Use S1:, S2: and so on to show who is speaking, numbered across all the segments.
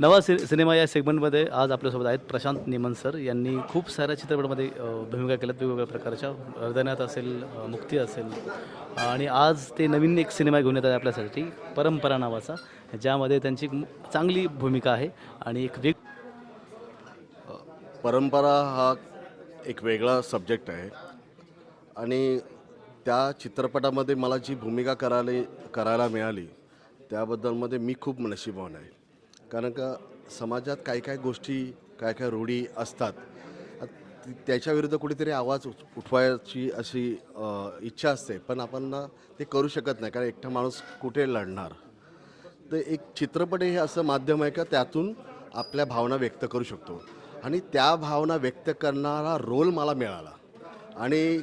S1: नवा सि सिनेमा या सेगमेंटमध्ये आज आपल्यासोबत आहेत प्रशांत निमन सर. यांनी खूप साऱ्या चित्रपटामध्ये भूमिका केल्यात वेगवेगळ्या प्रकारच्या. हृदयात असेल मुक्ती असेल. आणि आज ते नवीन एक सिनेमा घेऊन येतात आपल्यासाठी परंपरा नावाचा ज्यामध्ये त्यांची चांगली भूमिका आहे. आणि एक वेग
S2: परंपरा हा एक वेगळा सब्जेक्ट आहे. आणि त्या चित्रपटामध्ये मला जी भूमिका करायला करायला मिळाली त्याबद्दलमध्ये मी खूप नशीबवान आहे. कारण का समाजात काही काही गोष्टी काय काय रूढी असतात. त्याच्याविरुद्ध कुठेतरी आवाज उठ- उठवायची अशी इच्छा असते. पण आपण ना ते करू शकत नाही. कारण एकटा माणूस कुठे लढणार? तर एक चित्रपट हे असं माध्यम आहे का? त्यातून आपल्या भावना व्यक्त करू शकतो. आणि त्या भावना व्यक्त करणारा रोल मला मिळाला. आणि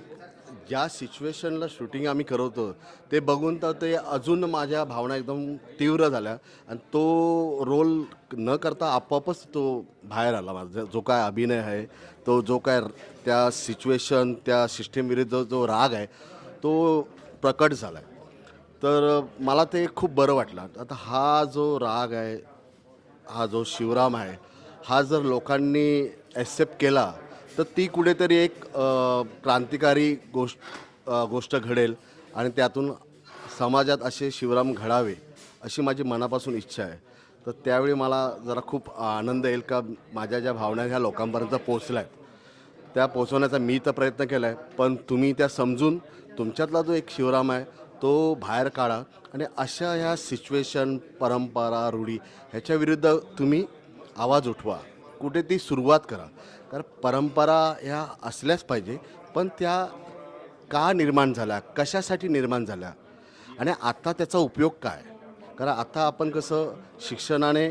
S2: ज्या सिच्युएशनला शूटिंग आम्ही करवतो ते बघून तर ते अजून माझ्या भावना एकदम तीव्र झाल्या. आणि तो रोल न करता आपोआपच तो बाहेर आला माझा. जो काय अभिनय आहे तो जो काय त्या सिच्युएशन त्या सिस्टीमविरुद्ध जो राग आहे तो प्रकट झाला आहे तर मला ते खूप बरं वाटलं. आता हा जो राग आहे हा जो शिवराम आहे हा जर लोकांनी ॲक्सेप्ट केला तर ती कुठेतरी एक क्रांतिकारी गोष्ट गोष्ट घडेल आणि त्यातून समाजात असे शिवराम घडावे अशी माझी मनापासून इच्छा आहे. तर त्यावेळी मला जरा खूप आनंद येईल का माझ्या ज्या भावना ह्या लोकांपर्यंत पोचल्या आहेत त्या पोचवण्याचा मी तर प्रयत्न केला आहे पण तुम्ही त्या समजून तुमच्यातला जो एक शिवराम आहे तो बाहेर काढा आणि अशा ह्या सिच्युएशन परंपरा रूढी ह्याच्या विरुद्ध तुम्ही आवाज उठवा. कुठे ती सुरुवात करा. कारण परंपरा ह्या असल्याच पाहिजे पण त्या का निर्माण झाल्या कशासाठी निर्माण झाल्या आणि आता त्याचा उपयोग काय? कारण आता आपण कसं शिक्षणाने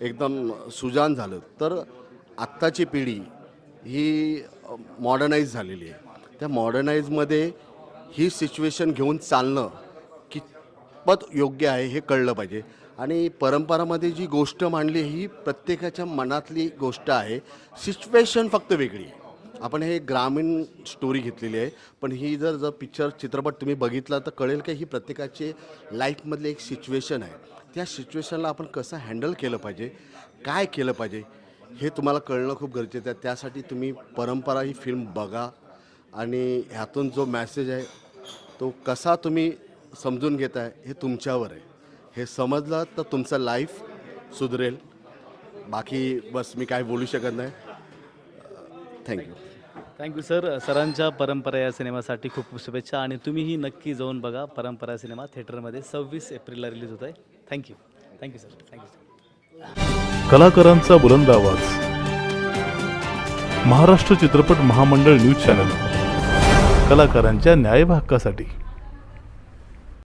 S2: एकदम सुजान झालं तर आत्ताची पिढी ही मॉडर्नाईज झालेली आहे. त्या मॉडर्नाईजमध्ये ही सिच्युएशन घेऊन चालणं कितपत योग्य आहे हे कळलं पाहिजे. आणि परंपरामध्ये जी गोष्ट मांडली ही प्रत्येकाच्या मनातली गोष्ट आहे. सिच्युएशन फक्त वेगळी आहे. आपण हे ग्रामीण स्टोरी घेतलेली आहे. पण ही जर जर पिक्चर चित्रपट तुम्ही बघितला तर कळेल की ही प्रत्येकाचे लाईफमधली एक सिच्युएशन आहे. त्या सिच्युएशनला आपण कसं हँडल केलं पाहिजे? काय केलं पाहिजे? हे तुम्हाला कळणं खूप गरजेचं आहे. त्यासाठी तुम्ही परंपरा ही फिल्म बघा. आणि ह्यातून जो मॅसेज आहे तो कसा तुम्ही समजून घेताय हे तुमच्यावर आहे. हे समजलं तर तुमचं लाईफ सुधरेल. बाकी बस मी काय बोलू शकत नाही. थँक्यू
S1: थँक्यू सर सरांच्या परंपरा या सिनेमासाठी खूप खूप शुभेच्छा आणि तुम्हीही नक्की जाऊन बघा परंपरा सिनेमा थिएटरमध्ये. सव्वीस एप्रिलला रिलीज होत आहे. Thank you thank you sir thank you sir
S3: कलाकारांचा बुलंद आवाज. महाराष्ट्र चित्रपट महामंडळ न्यूज चॅनल. कलाकारांच्या न्याय हक्कासाठी